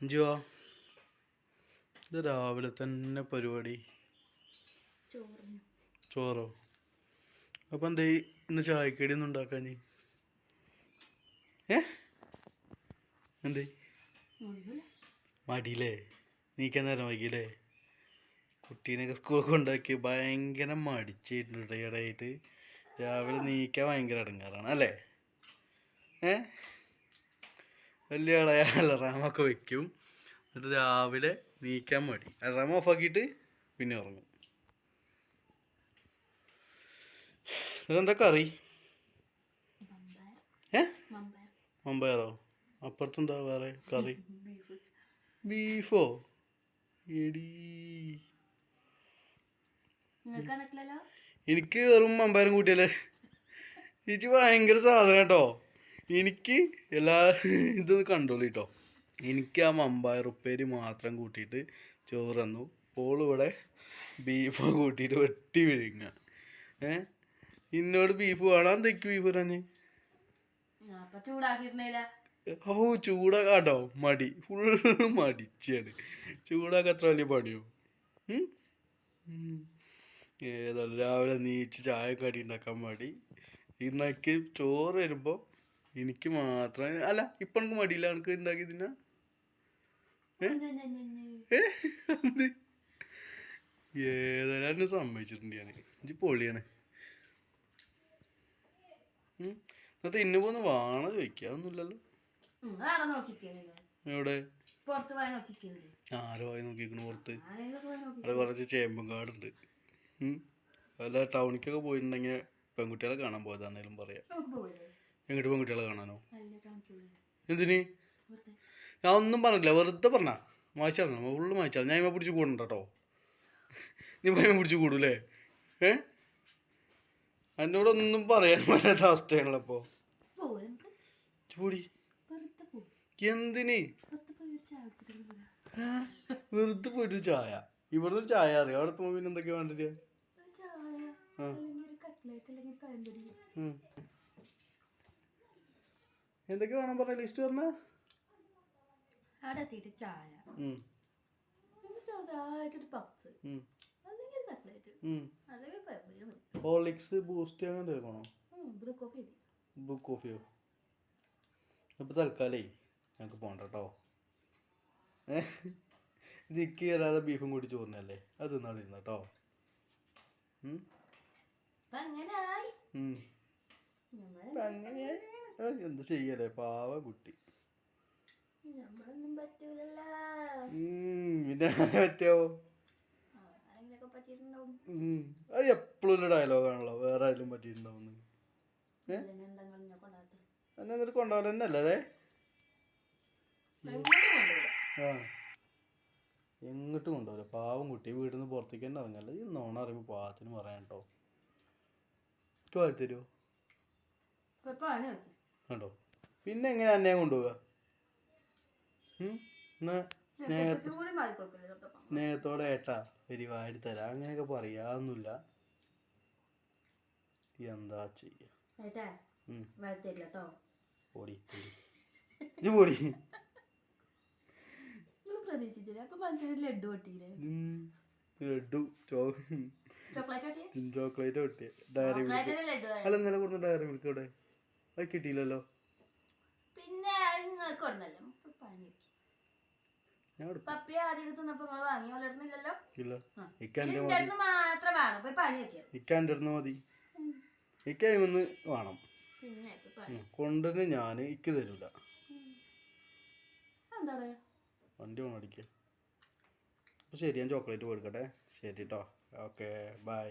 അഞ്ചുവാ ഇത് രാവിലെ തന്നെ പരിപാടി. ചോറോ? അപ്പം എന്തേ ഇന്ന് ചായക്കടി ഒന്നും ഉണ്ടാക്കാൻ ഏ? എന്തേ മടിയില്ലേ? നീക്കാൻ നേരം വൈകിയില്ലേ? കുട്ടീനൊക്കെ സ്കൂളിൽ കൊണ്ടാക്കി ഭയങ്കര മടിച്ചിട്ടുണ്ട് ഇടയായിട്ട് രാവിലെ നീക്കാൻ ഭയങ്കര അടങ്ങാറാണ് അല്ലേ? ഏ? വലിയ ആളായ അലറാമൊക്കെ വെക്കും. എന്നിട്ട് രാവിലെ നീക്കാൻ മടി. അലറാമ ഓഫാക്കിയിട്ട് പിന്നെ ഉറങ്ങും. ഇതെന്താ കറി? ഏ? മമ്പയറോ അപ്പുറത്തെന്താ വേറെ കറി? ബീഫ്? എടി. എനിക്ക് വെറും മമ്പയറും കൂട്ടിയല്ലേ എനിക്ക് ഭയങ്കര സാധനം കേട്ടോ. എനിക്ക് എല്ലാ ഇതൊന്ന് കണ്ടോളൂ കേട്ടോ എനിക്ക് ആ മമ്പായ ഉപ്പേരി മാത്രം കൂട്ടിയിട്ട് ചോറ് തന്നു. ഓൾ ഇവിടെ ബീഫ് കൂട്ടിയിട്ട് വെട്ടി വിഴുങ്ങ. ഏ? ഇന്നോട് ബീഫ് വേണം? എന്തൊക്കെ ബീഫ് പറഞ്ഞ് ഓ ചൂടാക്കാട്ടോ. മടി. ഫുൾ മടിച്ചാണ്. ചൂടാക്കാൻ അത്ര വലിയ പണിയോ. ഏതായാലും രാവിലെ നീച്ച് ചായ കടി ഉണ്ടാക്കാൻ മടി. ഇന്നൊക്കെ ചോറ് വരുമ്പോ എനിക്ക് മാത്രം. അല്ല ഇപ്പൊ എനിക്ക് മടിയില്ല. എനിക്ക് ഉണ്ടാക്കി തിന്നാ? ഏതായാലും എന്നെ സമ്മതിച്ചിട്ടുണ്ട് ഞാൻ എനിക്ക് പൊളിയാണ്. എന്നിട്ട് ഇന്നു പോന്ന് വാണ ചോദിക്കാതൊന്നുമില്ലല്ലോ എവിടെ? ആരോ ആയി നോക്കിക്കണു പുറത്ത്. അവിടെ കുറച്ച് ചേമ്പും കാടുണ്ട്. ഉം. വല്ല ടൗണിക്കൊക്കെ പോയിട്ടുണ്ടെങ്കിൽ പെൺകുട്ടികളെ കാണാൻ പോയതാണേലും പറയാം. എങ്ങോട്ട് പെൺകുട്ടികളെ കാണാനോ? എന്തിനി? ഞാൻ ഒന്നും പറഞ്ഞില്ല വെറുതെ പറഞ്ഞ. മായ്ച്ചാൽ ഫുള്ള് മായ്ച്ചാൽ ഞാൻ ഇമ്മ പിടിച്ച് കൂടണ്ട കേട്ടോ. നീ ഭയം പിടിച്ച് കൂടൂലേ ഏ? എന്നോടൊന്നും പറയാൻ പറ്റാത്ത അവസ്ഥയാണല്ലോ ചൂടി എന്തിന്? വെറുതെ പോയിട്ട് ചായ. ഇവിടുന്ന് ഒരു ചായ അറിയാം? അവിടെ എത്തുമ്പോൾ പിന്നെ എന്തൊക്കെയാ വേണ്ടത് ഒരു എന്തൊക്കെ വേണം പറഞ്ഞ? ലിസ്റ്റ് പറഞ്ഞ? അവിടെ എത്തിയിട്ട് ചായ. ഹോർലിക്സ് ബൂസ്റ്റ് അങ്ങനെ വേണോ ബ്രൂ കോഫിയോ അപ്പോൾ തൽക്കാലേ ഞങ്ങൾക്ക് പോകണ്ട കേട്ടോ ജിക്ക് കയറാതെ ബീഫും കൂടി ചോറിനല്ലേ? അത് തിന്നാടെ ഇരുന്ന കേട്ടോ ഉം. എന്ത് ചെയ്യലേ പാവ കുട്ടി. പിന്നെ പറ്റോ പറ്റിയിട്ടുണ്ടാവും. അത് എപ്പോഴും ഒരു ഡയലോഗാണല്ലോ വേറെ ആരും ഇന്നെ എന്നെ എന്നിട്ട് കൊണ്ടുപോകാൻ തന്നെ അല്ലേ? ആ. എങ്ങോട്ടും കൊണ്ടുപോകില്ല പാവം കുട്ടി വീട്ടിൽ നിന്ന് പുറത്തേക്ക് തന്നെ ഇറങ്ങല്ല ഈ നോണ അറിയുമ്പോൾ പാവത്തിന് പറയാൻ കേട്ടോ. എനിക്ക് വാരി തരുമോ കണ്ടോ? പിന്നെ എങ്ങനെ അന്നേ കൊണ്ടുപോവുക? എന്നാ സ്നേഹ സ്നേഹത്തോടെ ഏട്ടാ പരിപാടി തരാം. അങ്ങനെയൊക്കെ പറയാന്നില്ല എന്താ ചെയ്യാ? ലഡു പൊട്ടിയില്ലേ? ലഡു ചോക്ലേറ്റ് ഡയറി മിൽക്ക് അല്ല ഇന്നലെ കൊടുത്ത ഡയറി മിൽക്ക് ഇവിടെ അത് കിട്ടിയില്ലല്ലോ. പിന്നെ നിങ്ങൾക്ക് കൊടുന്നല്ലോ. ഇപ്പൊ പണി ഞാൻ എടുക്കും പപ്പി ആദ്യം തിന്നപ്പോ നിങ്ങൾ വാങ്ങി വളർന്നില്ലല്ലോ ഇല്ല. ആ. ഇക്ക എന്റെ ഇതിന്റെ മതി. അടുത്ത് മതി. വേണം. കൊണ്ടുവന്ന് ഞാൻ ഇക്ക് തരൂല. വണ്ടി അപ്പോൾ ശരി ഞാൻ ചോക്ലേറ്റ് കൊടുക്കട്ടെ? ശരി കേട്ടോ ഓക്കെ ബൈ.